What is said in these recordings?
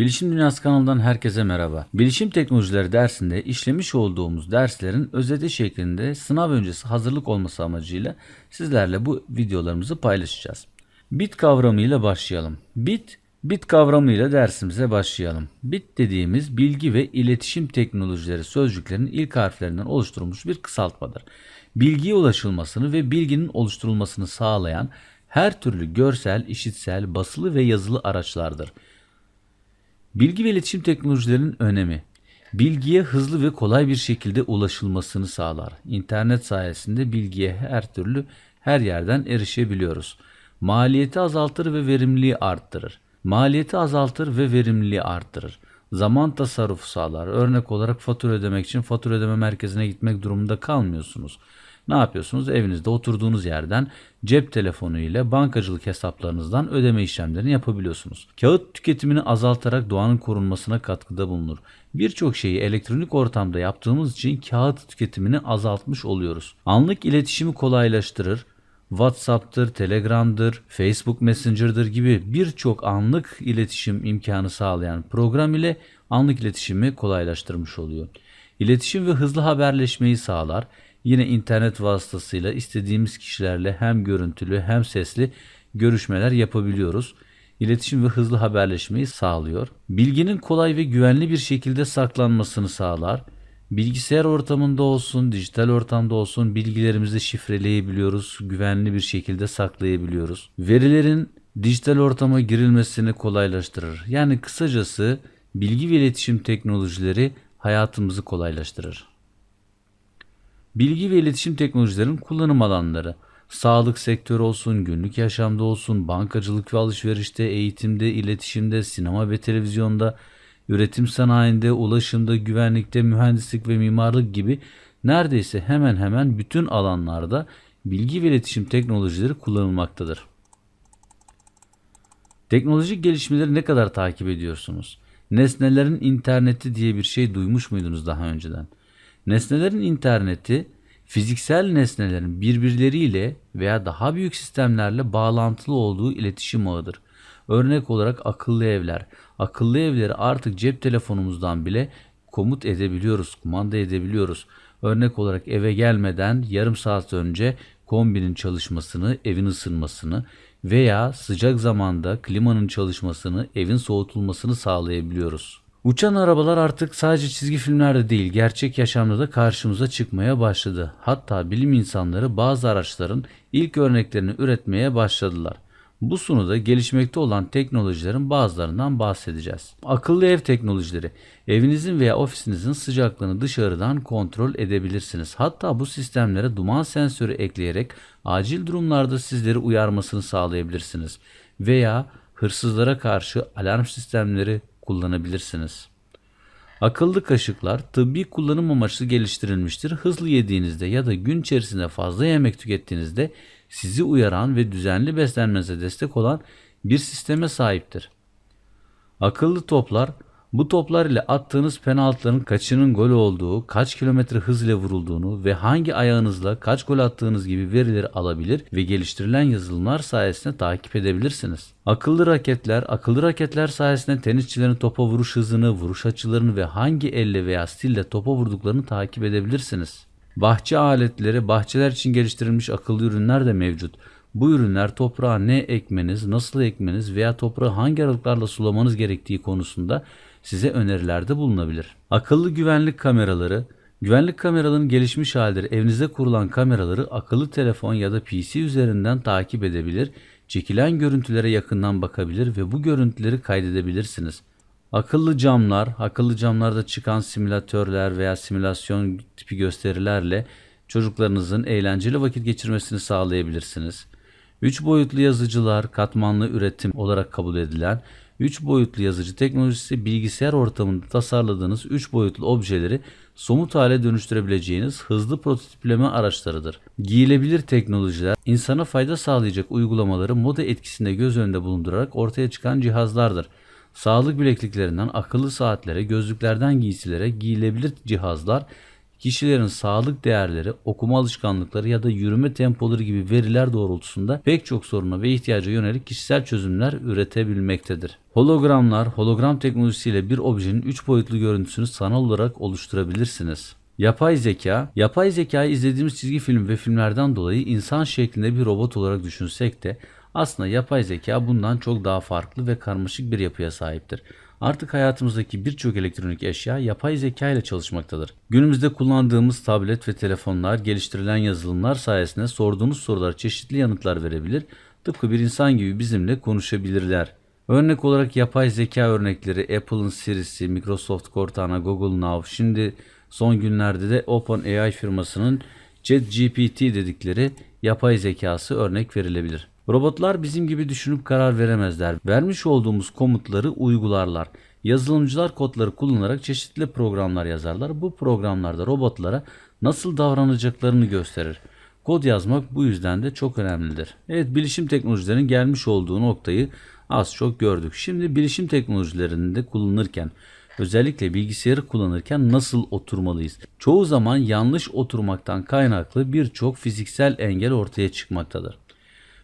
Bilişim Dünyası kanalından herkese merhaba. Bilişim teknolojileri dersinde işlemiş olduğumuz derslerin özeti şeklinde sınav öncesi hazırlık olması amacıyla sizlerle bu videolarımızı paylaşacağız. Bit kavramıyla başlayalım. Bit, bit kavramıyla dersimize başlayalım. Bit dediğimiz bilgi ve iletişim teknolojileri sözcüklerinin ilk harflerinden oluşturulmuş bir kısaltmadır. Bilgiye ulaşılmasını ve bilginin oluşturulmasını sağlayan her türlü görsel, işitsel, basılı ve yazılı araçlardır. Bilgi ve iletişim teknolojilerinin önemi. Bilgiye hızlı ve kolay bir şekilde ulaşılmasını sağlar. İnternet sayesinde bilgiye her türlü her yerden erişebiliyoruz. Maliyeti azaltır ve verimliliği arttırır. Maliyeti azaltır ve verimliliği arttırır. Zaman tasarrufu sağlar. Örnek olarak fatura ödemek için fatura ödeme merkezine gitmek durumunda kalmıyorsunuz. Ne yapıyorsunuz? Evinizde oturduğunuz yerden cep telefonu ile bankacılık hesaplarınızdan ödeme işlemlerini yapabiliyorsunuz. Kağıt tüketimini azaltarak doğanın korunmasına katkıda bulunur. Birçok şeyi elektronik ortamda yaptığımız için kağıt tüketimini azaltmış oluyoruz. Anlık iletişimi kolaylaştırır. WhatsApp'tır, Telegram'dır, Facebook Messenger'dır gibi birçok anlık iletişim imkanı sağlayan program ile anlık iletişimi kolaylaştırmış oluyor. İletişim ve hızlı haberleşmeyi sağlar. Yine internet vasıtasıyla istediğimiz kişilerle hem görüntülü hem sesli görüşmeler yapabiliyoruz. İletişim ve hızlı haberleşmeyi sağlıyor. Bilginin kolay ve güvenli bir şekilde saklanmasını sağlar. Bilgisayar ortamında olsun, dijital ortamda olsun bilgilerimizi şifreleyebiliyoruz, güvenli bir şekilde saklayabiliyoruz. Verilerin dijital ortama girilmesini kolaylaştırır. Yani kısacası bilgi ve iletişim teknolojileri hayatımızı kolaylaştırır. Bilgi ve iletişim teknolojilerinin kullanım alanları sağlık sektörü olsun, günlük yaşamda olsun, bankacılık ve alışverişte, eğitimde, iletişimde, sinema ve televizyonda, üretim sanayinde, ulaşımda, güvenlikte, mühendislik ve mimarlık gibi neredeyse hemen hemen bütün alanlarda bilgi ve iletişim teknolojileri kullanılmaktadır. Teknolojik gelişmeleri ne kadar takip ediyorsunuz? Nesnelerin interneti diye bir şey duymuş muydunuz daha önceden? Nesnelerin interneti fiziksel nesnelerin birbirleriyle veya daha büyük sistemlerle bağlantılı olduğu iletişim ağıdır. Örnek olarak akıllı evler. Akıllı evleri artık cep telefonumuzdan bile komut edebiliyoruz, kumanda edebiliyoruz. Örnek olarak eve gelmeden yarım saat önce kombinin çalışmasını, evin ısınmasını veya sıcak zamanda klimanın çalışmasını, evin soğutulmasını sağlayabiliyoruz. Uçan arabalar artık sadece çizgi filmlerde değil, gerçek yaşamda da karşımıza çıkmaya başladı. Hatta bilim insanları bazı araçların ilk örneklerini üretmeye başladılar. Bu sunuda gelişmekte olan teknolojilerin bazılarından bahsedeceğiz. Akıllı ev teknolojileri. Evinizin veya ofisinizin sıcaklığını dışarıdan kontrol edebilirsiniz. Hatta bu sistemlere duman sensörü ekleyerek acil durumlarda sizleri uyarmasını sağlayabilirsiniz. Veya hırsızlara karşı alarm sistemleri kullanabilirsiniz. Akıllı kaşıklar tıbbi kullanım amaçlı geliştirilmiştir. Hızlı yediğinizde ya da gün içerisinde fazla yemek tükettiğinizde sizi uyaran ve düzenli beslenmenize destek olan bir sisteme sahiptir. Akıllı toplar bu toplar ile attığınız penaltıların kaçının gol olduğu, kaç kilometre hız ile vurulduğunu ve hangi ayağınızla kaç gol attığınız gibi verileri alabilir ve geliştirilen yazılımlar sayesinde takip edebilirsiniz. Akıllı raketler, akıllı raketler sayesinde tenisçilerin topa vuruş hızını, vuruş açılarını ve hangi elle veya stille topa vurduklarını takip edebilirsiniz. Bahçe aletleri, bahçeler için geliştirilmiş akıllı ürünler de mevcut. Bu ürünler toprağa ne ekmeniz, nasıl ekmeniz veya toprağı hangi aralıklarla sulamanız gerektiği konusunda size önerilerde bulunabilir. Akıllı güvenlik kameraları, güvenlik kameralarının gelişmiş halleri evinize kurulan kameraları akıllı telefon ya da PC üzerinden takip edebilir, çekilen görüntülere yakından bakabilir ve bu görüntüleri kaydedebilirsiniz. Akıllı camlar, akıllı camlarda çıkan simülatörler veya simülasyon tipi gösterilerle çocuklarınızın eğlenceli vakit geçirmesini sağlayabilirsiniz. 3 boyutlu yazıcılar katmanlı üretim olarak kabul edilen 3 boyutlu yazıcı teknolojisi bilgisayar ortamında tasarladığınız 3 boyutlu objeleri somut hale dönüştürebileceğiniz hızlı prototipleme araçlarıdır. Giyilebilir teknolojiler insana fayda sağlayacak uygulamaları moda etkisinde göz önünde bulundurarak ortaya çıkan cihazlardır. Sağlık bilekliklerinden akıllı saatlere, gözlüklerden giysilere giyilebilir cihazlar kişilerin sağlık değerleri, okuma alışkanlıkları ya da yürüme tempoları gibi veriler doğrultusunda pek çok soruna ve ihtiyaca yönelik kişisel çözümler üretebilmektedir. Hologramlar, hologram teknolojisiyle bir objenin 3 boyutlu görüntüsünü sanal olarak oluşturabilirsiniz. Yapay zeka, yapay zekayı izlediğimiz çizgi film ve filmlerden dolayı insan şeklinde bir robot olarak düşünsek de aslında yapay zeka bundan çok daha farklı ve karmaşık bir yapıya sahiptir. Artık hayatımızdaki birçok elektronik eşya yapay zeka ile çalışmaktadır. Günümüzde kullandığımız tablet ve telefonlar geliştirilen yazılımlar sayesinde sorduğunuz sorulara çeşitli yanıtlar verebilir, tıpkı bir insan gibi bizimle konuşabilirler. Örnek olarak yapay zeka örnekleri Apple'ın Siri'si, Microsoft Cortana, Google Now, şimdi son günlerde de OpenAI firmasının ChatGPT dedikleri yapay zekası örnek verilebilir. Robotlar bizim gibi düşünüp karar veremezler. Vermiş olduğumuz komutları uygularlar. Yazılımcılar kodları kullanarak çeşitli programlar yazarlar. Bu programlarda robotlara nasıl davranacaklarını gösterir. Kod yazmak bu yüzden de çok önemlidir. Evet bilişim teknolojilerinin gelmiş olduğu noktayı az çok gördük. Şimdi bilişim teknolojilerinde kullanırken özellikle bilgisayarı kullanırken nasıl oturmalıyız? Çoğu zaman yanlış oturmaktan kaynaklı birçok fiziksel engel ortaya çıkmaktadır.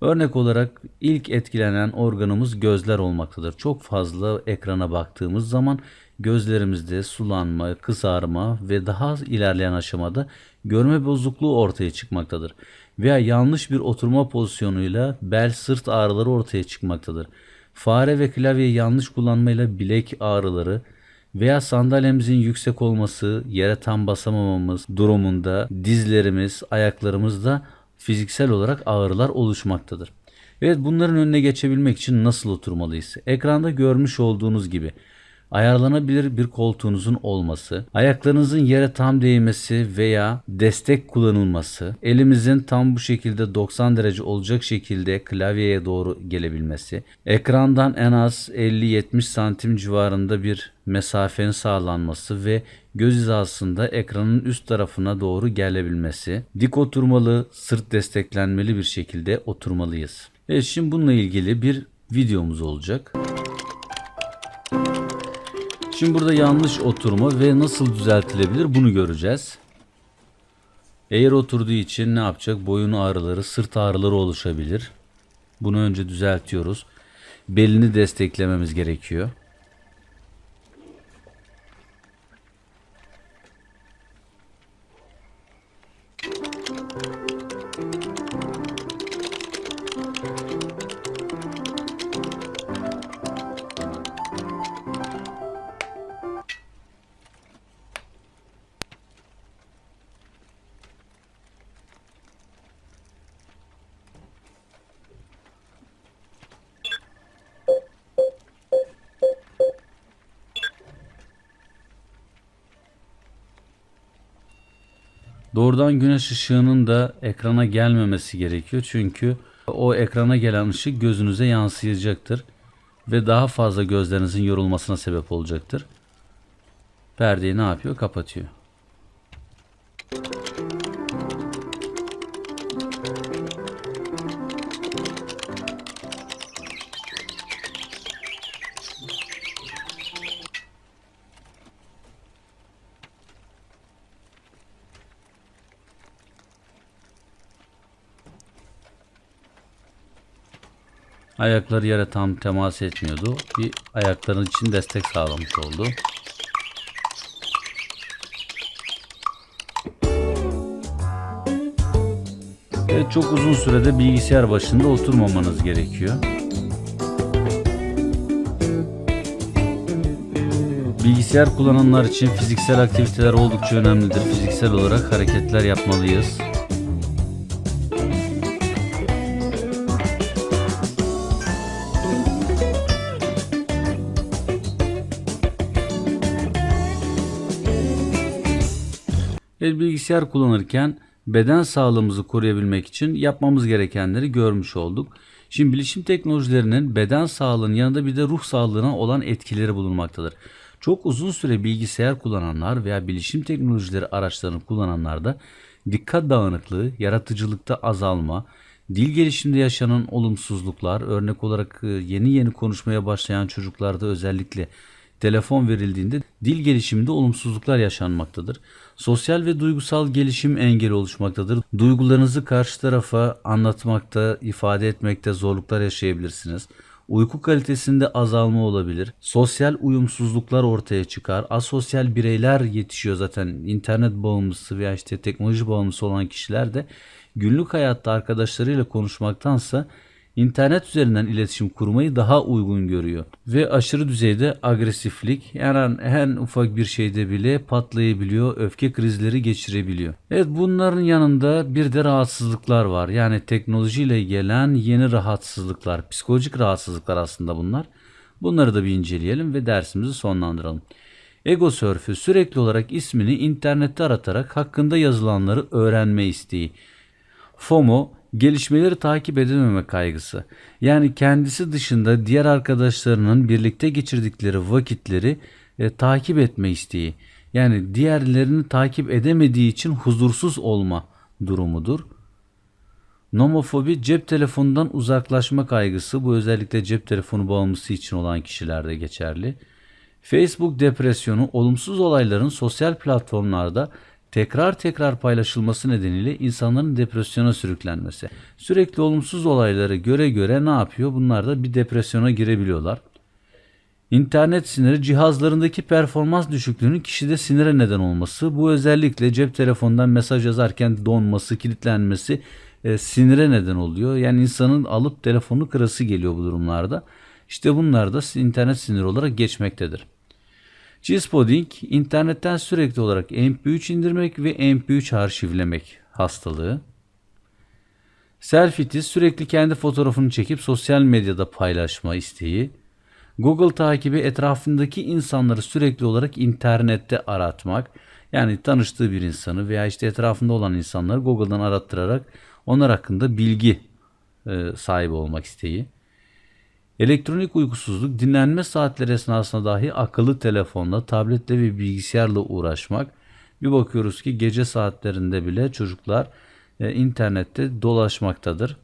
Örnek olarak ilk etkilenen organımız gözler olmaktadır. Çok fazla ekrana baktığımız zaman gözlerimizde sulanma, kızarma ve daha ilerleyen aşamada görme bozukluğu ortaya çıkmaktadır. Veya yanlış bir oturma pozisyonuyla bel sırt ağrıları ortaya çıkmaktadır. Fare ve klavye yanlış kullanmayla bilek ağrıları veya sandalyemizin yüksek olması, yere tam basamamamız durumunda dizlerimiz, ayaklarımızda fiziksel olarak ağrılar oluşmaktadır. Evet bunların önüne geçebilmek için nasıl oturmalıyız? Ekranda görmüş olduğunuz gibi ayarlanabilir bir koltuğunuzun olması, ayaklarınızın yere tam değmesi veya destek kullanılması, elimizin tam bu şekilde 90 derece olacak şekilde klavyeye doğru gelebilmesi, ekrandan en az 50-70 santim civarında bir mesafenin sağlanması ve göz hizasında ekranın üst tarafına doğru gelebilmesi, dik oturmalı, sırt desteklenmeli bir şekilde oturmalıyız. Evet şimdi bununla ilgili bir videomuz olacak. Şimdi burada yanlış oturma ve nasıl düzeltilebilir bunu göreceğiz. Eğer oturduğu için ne yapacak? Boyun ağrıları, sırt ağrıları oluşabilir. Bunu önce düzeltiyoruz. Belini desteklememiz gerekiyor. Doğrudan güneş ışığının da ekrana gelmemesi gerekiyor. Çünkü o ekrana gelen ışık gözünüze yansıyacaktır. Ve daha fazla gözlerinizin yorulmasına sebep olacaktır. Perdeyi ne yapıyor? Kapatıyor. Ayakları yere tam temas etmiyordu. Bir ayakların için destek sağlamış oldu. Evet, çok uzun sürede bilgisayar başında oturmamanız gerekiyor. Bilgisayar kullananlar için fiziksel aktiviteler oldukça önemlidir. Fiziksel olarak hareketler yapmalıyız. Evet, bilgisayar kullanırken beden sağlığımızı koruyabilmek için yapmamız gerekenleri görmüş olduk. Şimdi bilişim teknolojilerinin beden sağlığının yanında bir de ruh sağlığına olan etkileri bulunmaktadır. Çok uzun süre bilgisayar kullananlar veya bilişim teknolojileri araçlarını kullananlarda dikkat dağınıklığı, yaratıcılıkta azalma, dil gelişiminde yaşanan olumsuzluklar, örnek olarak e, yeni yeni konuşmaya başlayan çocuklarda özellikle telefon verildiğinde dil gelişiminde olumsuzluklar yaşanmaktadır. Sosyal ve duygusal gelişim engeli oluşmaktadır. Duygularınızı karşı tarafa anlatmakta, ifade etmekte zorluklar yaşayabilirsiniz. Uyku kalitesinde azalma olabilir. Sosyal uyumsuzluklar ortaya çıkar. Asosyal bireyler yetişiyor zaten. İnternet bağımlısı veya işte teknoloji bağımlısı olan kişiler de günlük hayatta arkadaşlarıyla konuşmaktansa internet üzerinden iletişim kurmayı daha uygun görüyor. Ve aşırı düzeyde agresiflik yani en ufak bir şeyde bile patlayabiliyor, öfke krizleri geçirebiliyor. Evet bunların yanında bir de rahatsızlıklar var. Yani teknolojiyle gelen yeni rahatsızlıklar, psikolojik rahatsızlıklar aslında bunlar. Bunları da bir inceleyelim ve dersimizi sonlandıralım. Ego sörfü sürekli olarak ismini internette aratarak hakkında yazılanları öğrenme isteği. FOMO gelişmeleri takip edememe kaygısı. Yani kendisi dışında diğer arkadaşlarının birlikte geçirdikleri vakitleri e, takip etme isteği. Yani diğerlerini takip edemediği için huzursuz olma durumudur. Nomofobi cep telefonundan uzaklaşma kaygısı. Bu özellikle cep telefonu bağımlısı için olan kişilerde geçerli. Facebook depresyonu olumsuz olayların sosyal platformlarda tekrar tekrar paylaşılması nedeniyle insanların depresyona sürüklenmesi. Sürekli olumsuz olayları göre göre ne yapıyor? Bunlar da bir depresyona girebiliyorlar. İnternet siniri cihazlarındaki performans düşüklüğünün kişide sinire neden olması. Bu özellikle cep telefonundan mesaj yazarken donması, kilitlenmesi e, sinire neden oluyor. Yani insanın alıp telefonu kırası geliyor bu durumlarda. İşte bunlar da internet siniri olarak geçmektedir. G-Spotting internetten sürekli olarak MP3 indirmek ve MP3 arşivlemek hastalığı. Selfitis sürekli kendi fotoğrafını çekip sosyal medyada paylaşma isteği. Google takibi etrafındaki insanları sürekli olarak internette aratmak. Yani tanıştığı bir insanı veya işte etrafında olan insanları Google'dan arattırarak onlar hakkında bilgi e, sahibi olmak isteği. Elektronik uykusuzluk dinlenme saatleri esnasında dahi akıllı telefonla, tabletle ve bilgisayarla uğraşmak. Bir bakıyoruz ki gece saatlerinde bile çocuklar e, internette dolaşmaktadır.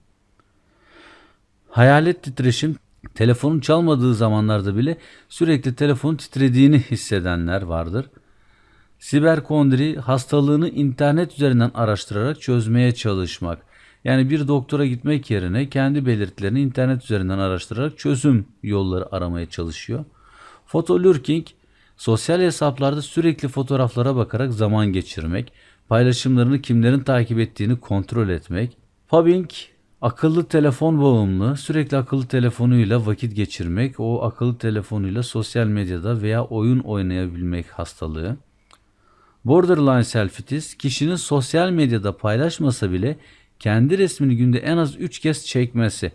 Hayalet titreşim telefonun çalmadığı zamanlarda bile sürekli telefonun titrediğini hissedenler vardır. Siberkondri hastalığını internet üzerinden araştırarak çözmeye çalışmak. Yani bir doktora gitmek yerine kendi belirtilerini internet üzerinden araştırarak çözüm yolları aramaya çalışıyor. Fotolurking sosyal hesaplarda sürekli fotoğraflara bakarak zaman geçirmek, paylaşımlarını kimlerin takip ettiğini kontrol etmek. Pubbing akıllı telefon bağımlı, sürekli akıllı telefonuyla vakit geçirmek, o akıllı telefonuyla sosyal medyada veya oyun oynayabilmek hastalığı. Borderline selfitis kişinin sosyal medyada paylaşmasa bile kendi resmini günde en az 3 kez çekmesi.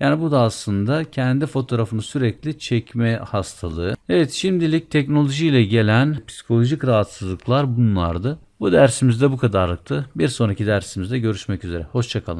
Yani bu da aslında kendi fotoğrafını sürekli çekme hastalığı. Evet şimdilik teknolojiyle gelen psikolojik rahatsızlıklar bunlardı. Bu dersimizde bu kadarlıktı. Bir sonraki dersimizde görüşmek üzere. Hoşçakalın.